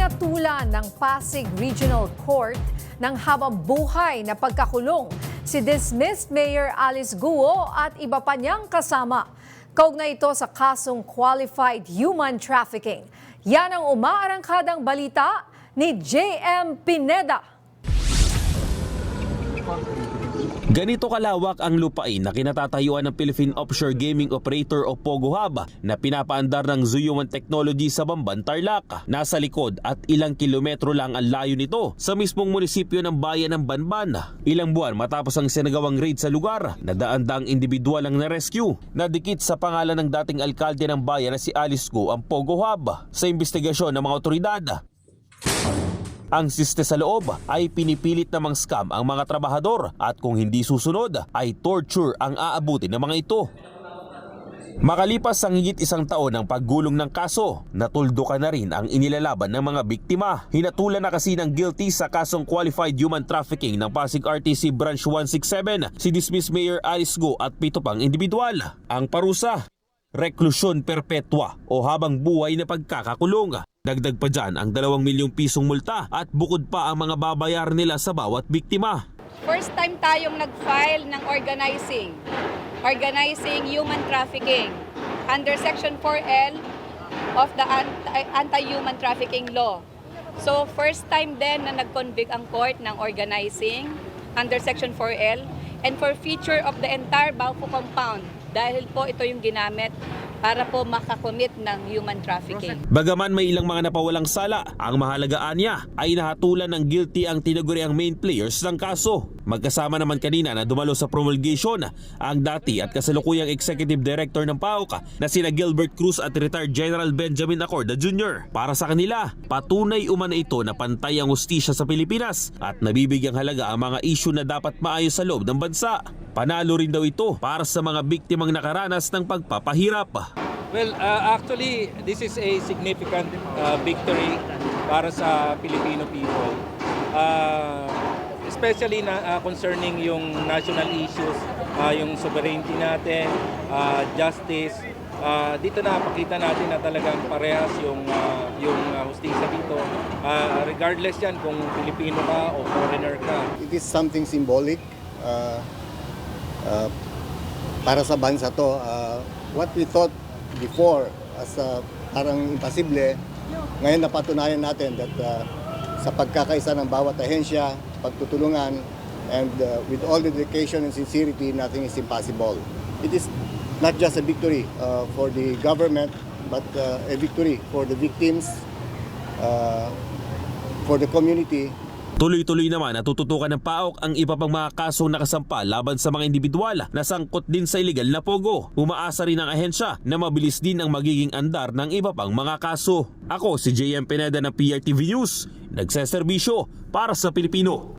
Hinatulan ng Pasig Regional Court ng habang buhay na pagkakulong si dismissed Mayor Alice Guo at iba pa niyang kasama. Kaugnay ito sa kasong qualified human trafficking. Yan ang umaarangkadang balita ni J.M. Pineda. Ganito kalawak ang lupain na kinatatayuan ng Philippine Offshore Gaming Operator o POGO Hub na pinapaandar ng Zuyuman Technology sa Bamban, Tarlac. Nasa likod at ilang kilometro lang ang layo nito sa mismong munisipyo ng bayan ng Banban. Ilang buwan matapos ang sinagawang raid sa lugar, nadaan-daang individual ang na-rescue. Nadikit sa pangalan ng dating alkalde ng bayan na si Alice Go ang POGO Hub. Sa investigasyon ng mga otoridad, ang siste sa loob ay pinipilit namang scam ang mga trabahador at kung hindi susunod ay torture ang aabutin ng mga ito. Makalipas ang higit isang taon ng paggulong ng kaso, natuldukan na rin ang inilalaban ng mga biktima. Hinatulan na kasi ng guilty sa kasong qualified human trafficking ng Pasig RTC Branch 167 si dismissed Mayor Alice Go at pito pang individual. Ang parusa, reklusyon perpetua o habang buhay na pagkakakulong. Dagdag pa dyan ang 2 milyong pisong multa at bukod pa ang mga babayar nila sa bawat biktima. First time tayong nag-file ng organizing. Organizing human trafficking under Section 4L of the Anti- Anti-Human Trafficking Law. So first time din na nag-convict ang court ng organizing under Section 4L and for feature of the entire Bauco compound dahil po ito yung ginamit para po makakommit ng human trafficking. Bagaman may ilang mga napawalang sala, ang mahalagaan niya ay nahatulan ng guilty ang tinaguriang main players ng kaso. Magkasama naman kanina na dumalo sa promulgation ang dati at kasalukuyang executive director ng PAOK na sina Gilbert Cruz at retired General Benjamin Acorda Jr. Para sa kanila, patunay umano ito na pantay ang hustisya sa Pilipinas at nabibigyang halaga ang mga issue na dapat maayos sa loob ng bansa. Panalo rin daw ito para sa mga biktimang nakaranas ng pagpapahirap. Well, uh, actually, this is a significant uh, victory para sa Filipino people. Uh, especially na uh, concerning yung national issues, uh, yung sovereignty natin, uh, justice. Uh, dito na pakita natin na talagang parehas yung uh, yung uh, hustisya dito. Uh, regardless yan kung Filipino ka o foreigner ka. It is something symbolic uh, uh, para sa bansa to. Uh, what we thought before as uh, parang imposible, ngayon napatunayan natin that uh, sa pagkakaisa ng bawat ahensya, pagtutulungan, and uh, with all the dedication and sincerity, nothing is impossible. It is not just a victory uh, for the government, but uh, a victory for the victims, uh, for the community, Tuloy-tuloy naman natututukan ng PAOK ang iba pang mga kasong nakasampa laban sa mga individual na sangkot din sa illegal na pogo. Umaasa rin ang ahensya na mabilis din ang magiging andar ng iba pang mga kaso. Ako si JM Pineda ng PRTV News, nagseserbisyo para sa Pilipino.